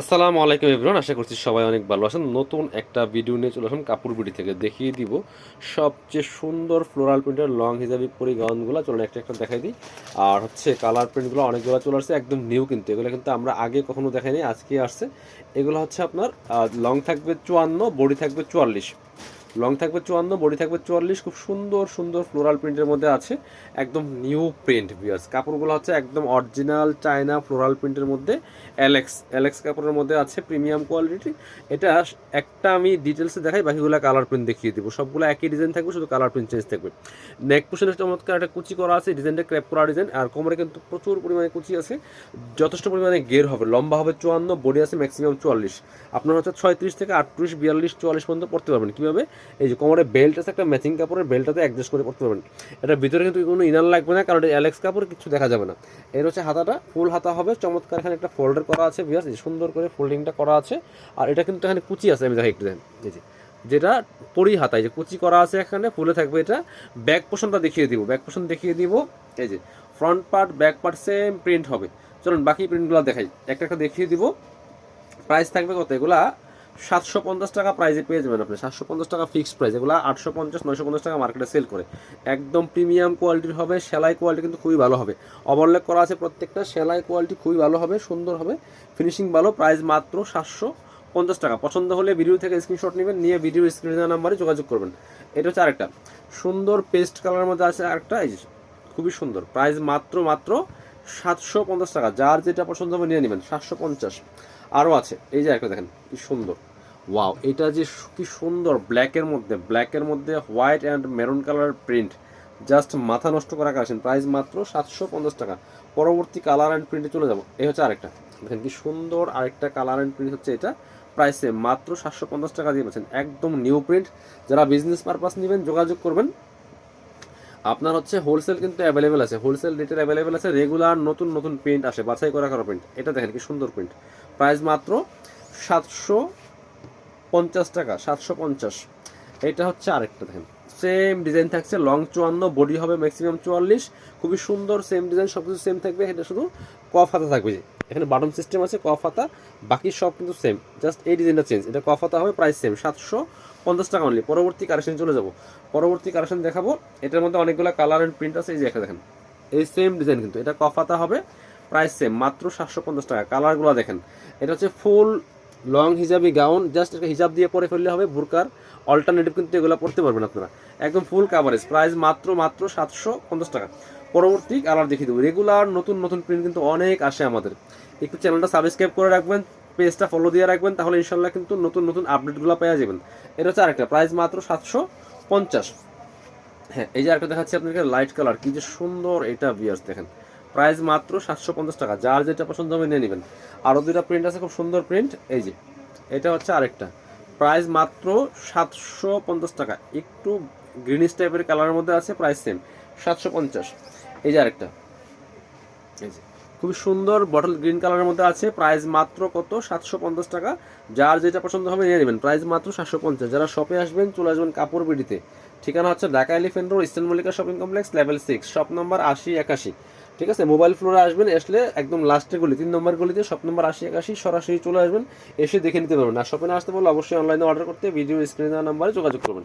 আসসালামু আলাইকুম এভরিওয়ান, আশা করছি সবাই অনেক ভালো আছেন। নতুন একটা ভিডিও নিয়ে চলে আসুন কাপড় বিডি থেকে। দেখিয়ে দিব সবচেয়ে সুন্দর ফ্লোরাল প্রিন্টের লং হিসাবে পরি গাউনগুলো চলুন একটা একটা দেখাই দিই। আর হচ্ছে কালার প্রিন্টগুলো অনেকগুলো চলে আসছে, একদম নিউ কিন্তু। এগুলো কিন্তু আমরা আগে কখনো দেখাইনি, আজকে আসছে। এগুলো হচ্ছে আপনার লং থাকবে চুয়ান্ন, বডি থাকবে চুয়াল্লিশ। লং থাকবে চুয়ান্ন, বডি থাকবে চুয়াল্লিশ, খুব সুন্দর সুন্দর ফ্লোরাল প্রিন্টের মধ্যে আছে। একদম নিউ প্রিন্ট বিয়ার্স কাপড়গুলো হচ্ছে একদম অরিজিনাল চায়না ফ্লোরাল প্রিন্টের মধ্যে অ্যালেক্স অ্যালেক্স কাপড়ের মধ্যে আছে প্রিমিয়াম কোয়ালিটি এটা একটা আমি ডিটেলসে দেখাই, বাকিগুলো কালার প্রিন্ট দেখিয়ে দিব। সবগুলো একই ডিজাইন থাকবে, শুধু কালার প্রিন্ট চেঞ্জ থাকবে। নেক পোশনের চমৎকার একটা কুচি করা আছে ডিজাইনটা ক্র্যাপ করা ডিজাইন আর কোমরে কিন্তু প্রচুর পরিমাণে কুচি আছে, যথেষ্ট পরিমাণে গের হবে। লম্বা হবে চুয়ান্ন, বডি আছে ম্যাক্সিমাম চুয়াল্লিশ। আপনার হচ্ছে ছয়ত্রিশ থেকে আটত্রিশ, বিয়াল্লিশ, চুয়াল্লিশ পর্যন্ত পড়তে পারবেন। কীভাবে? এই যে কোমরে বেল্ট আছে, একটা ম্যাচিং কাপড়ের বেল্টটাতে অ্যাডজাস্ট করে পড়তে পারবেন। এটা ভিতরে কিন্তু কোনো ইনার লাগবে না, কারণ অ্যালেক্স কাপড় কিছু দেখা যাবে না। এর হচ্ছে হাতাটা ফুল হাতা হবে, চমৎকার এখানে একটা ফোল্ডার করা আছে বিয়াস সুন্দর করে ফোল্ডিংটা করা আছে। আর এটা কিন্তু এখানে কুচি আছে, আমি দেখাই একটু দেখেন এই যে, যেটা পরি হাতায় যে কুচি করা আছে এখানে ফুলে থাকবে এটা। ব্যাক পোষণটা দেখিয়ে দিব ব্যাক পোষণ দেখিয়ে দিব। এই যে front part back part same print হবে। চলুন, বাকি প্রিন্টগুলো দেখাই। একটা একটা দেখিয়ে দিব। প্রাইস থাকবে কত? এগুলা সাতশো পঞ্চাশ টাকা প্রাইজে পেয়ে যাবেন আপনি। সাতশো পঞ্চাশ টাকা ফিক্সড প্রাইস এগুলো আটশো পঞ্চাশ, নয়শো পঞ্চাশ টাকা মার্কেটে সেল করে। একদম প্রিমিয়াম কোয়ালিটির হবে, সেলাই কোয়ালিটি কিন্তু খুবই ভালো হবে। ওভারলেক করা আছে প্রত্যেকটা, সেলাই কোয়ালিটি খুবই ভালো হবে, সুন্দর হবে। ফিনিশিং ভালো প্রাইস মাত্র সাতশো পঞ্চাশ টাকা। পছন্দ হলে ভিডিও থেকে স্ক্রিনশট নেবেন, নিয়ে ভিডিও স্ক্রিনে নাম্বারে যোগাযোগ করবেন। এটা হচ্ছে আরেকটা। সুন্দর পেস্ট কালারের মধ্যে আছে আরেকটা, এই খুবই সুন্দর। প্রাইস মাত্র মাত্র সাতশো পঞ্চাশ টাকা। যার যেটা পছন্দ হবে নিয়ে নেবেন, সাতশো পঞ্চাশ। আরও আছে, এই যে একটা দেখেন, কি সুন্দর। ওয়াও এটা যে কি সুন্দর ব্ল্যাকের মধ্যে ব্ল্যাকের মধ্যে white and maroon colour print just মাথা নষ্ট করা কালেকশন প্রাইস মাত্র সাতশো পঞ্চাশ টাকা। পরবর্তী কালার অ্যান্ড প্রিন্টে চলে যাব। এই হচ্ছে আরেকটা। দেখেন কি সুন্দর আরেকটা কালার অ্যান্ড প্রিন্ট হচ্ছে এটা। প্রাইসে মাত্র সাতশো পঞ্চাশ টাকা দিয়ে পাচ্ছেন। একদম নিউ প্রিন্ট যারা বিজনেস পারপাস নেবেন, যোগাযোগ করবেন। আপনার হচ্ছে হোলসেল কিন্তু অ্যাভেলেবেল আছে। হোলসেল রেটের অ্যাভেলেবেল আছে। রেগুলার নতুন নতুন প্রিন্ট আসে। বাছাই করা করা প্রিন্ট এটা দেখেন কি সুন্দর প্রিন্ট প্রাইস মাত্র সাতশো পঞ্চাশ টাকা, সাতশো পঞ্চাশ। এটা হচ্ছে আরেকটা দেখেন। সেম ডিজাইন থাকছে লং চুয়ান্ন বডি হবে ম্যাক্সিমাম চুয়াল্লিশ। খুবই সুন্দর সেম ডিজাইন সব কিছু সেম থাকবে। এটা শুধু কফ হাতা থাকবে যে। এখানে বাটন সিস্টেম আছে কফ হাতা বাকি সব কিন্তু সেম জাস্ট এই ডিজাইনটা চেঞ্জ এটা কফ হাতা হবে প্রাইস সেম সাতশো পঞ্চাশ টাকা অনলি পরবর্তী কালেকশন চলে যাব। পরবর্তী কালেকশন দেখাবো। এটার মধ্যে অনেকগুলো কালার অ্যান্ড প্রিন্ট আছে, এই যে দেখেন। এই সেম ডিজাইন কিন্তু। এটা কফ হাতা হবে প্রাইস সেম মাত্র সাতশো পঞ্চাশ টাকা। কালারগুলো দেখেন। এটা হচ্ছে ফুল লং হিজাবি গাউন জাস্ট একটা হিজাব দিয়ে পরে ফেললে হবে বুরকার অল্টারনেটিভ কিন্তু এগুলো পড়তে পারবেন আপনারা। একদম ফুল কাভারেজ প্রাইস মাত্র মাত্র সাতশো পঞ্চাশ টাকা। পরবর্তী কালার দেখিয়ে দেবো। রেগুলার নতুন নতুন প্রিন্ট কিন্তু অনেক আসে আমাদের। একটু চ্যানেলটা সাবস্ক্রাইব করে রাখবেন পেজটা ফলো দিয়ে রাখবেন, তাহলে ইনশাল্লাহ কিন্তু নতুন নতুন আপডেটগুলো পেয়ে যাবেন। এটা হচ্ছে আরেকটা প্রাইস মাত্র সাতশো পঞ্চাশ। হ্যাঁ এই যে আরেকটা দেখাচ্ছি আপনাকে লাইট কালার কি যে সুন্দর এটা বিয়ার্স দেখেন। প্রাইস মাত্র সাতশো পঞ্চাশ টাকা। যার যেটা পছন্দ হবে নিয়ে নেবেন। আরও দুইটা প্রিন্ট আছে, খুব সুন্দর প্রিন্ট এই যে, এটা হচ্ছে আরেকটা। প্রাইস মাত্র সাতশো পঞ্চাশ টাকা। একটু গ্রিনিশ টাইপের কালারের মধ্যে আছে প্রাইস সেম সাতশো পঞ্চাশ। এই যে আরেকটা। এই যে, খুবই সুন্দর বটল গ্রিন কালারের মধ্যে আছে। প্রাইস মাত্র কত? সাতশো পঞ্চাশ টাকা। যার যেটা পছন্দ হবে নিয়ে নেবেন। প্রাইস মাত্র সাতশো পঞ্চাশ। যারা শপে আসবেন, চলে আসবেন কাপড় বিডিতে। ঠিকানা হচ্ছে Dhaka Elephant Road, Eastern Mallika shopping complex, level six, shop number আশি একাশি। ঠিক আছে? মোবাইল ফ্লোরে আসবেন, আসলে একদম লাস্টের গলি, তিন নম্বর গলিতে শপ নম্বর আশি একাশি, সরাসরি চলে আসবেন, এসে দেখে নিতে পারবেন। আর শপিং আসতে পারলে অবশ্যই অনলাইনে অর্ডার করতে ভিডিও স্ক্রিনে দেওয়া নাম্বারে যোগাযোগ করবেন।